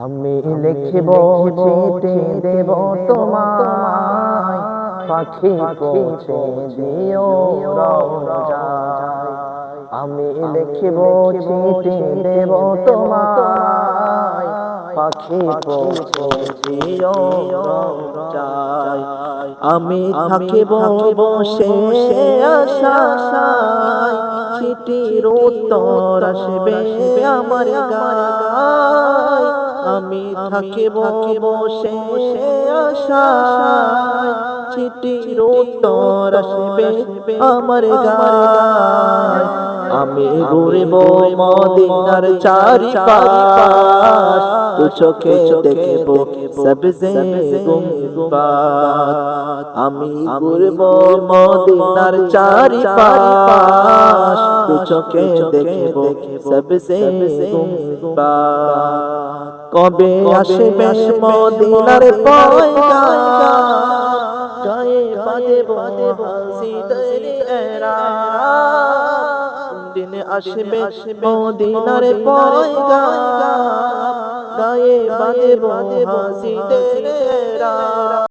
আমি লিখিব চিঠি দেব তোমায়। পাখি পৌঁছে দিও আমি লিখিব চিঠি দেব তোমায়। পাখি পৌঁছে দিও আমি থাকিব বসে আশায়। চিঠির উত্তর আসবে আমার গায়। আমি থাকিব বসে আশায় চিঠির উত্তর আসবে আমার গায়। আমি ঘুরব মদিনার চারিপাশ। দু চোখে দেখব সবজে গুম্বাদ আমি ঘুরব মদিনার চারিপাশ। দু চোখে দেখব সবজে গুম্বাদ কবে আসবে মদিনার পয়গা গায়ে বাদে বাদে হাসি তৈরি এরা। দিন আসবে মদিনার পয়গা গায়ে বাদে বাদে হাসি তৈরি এরা।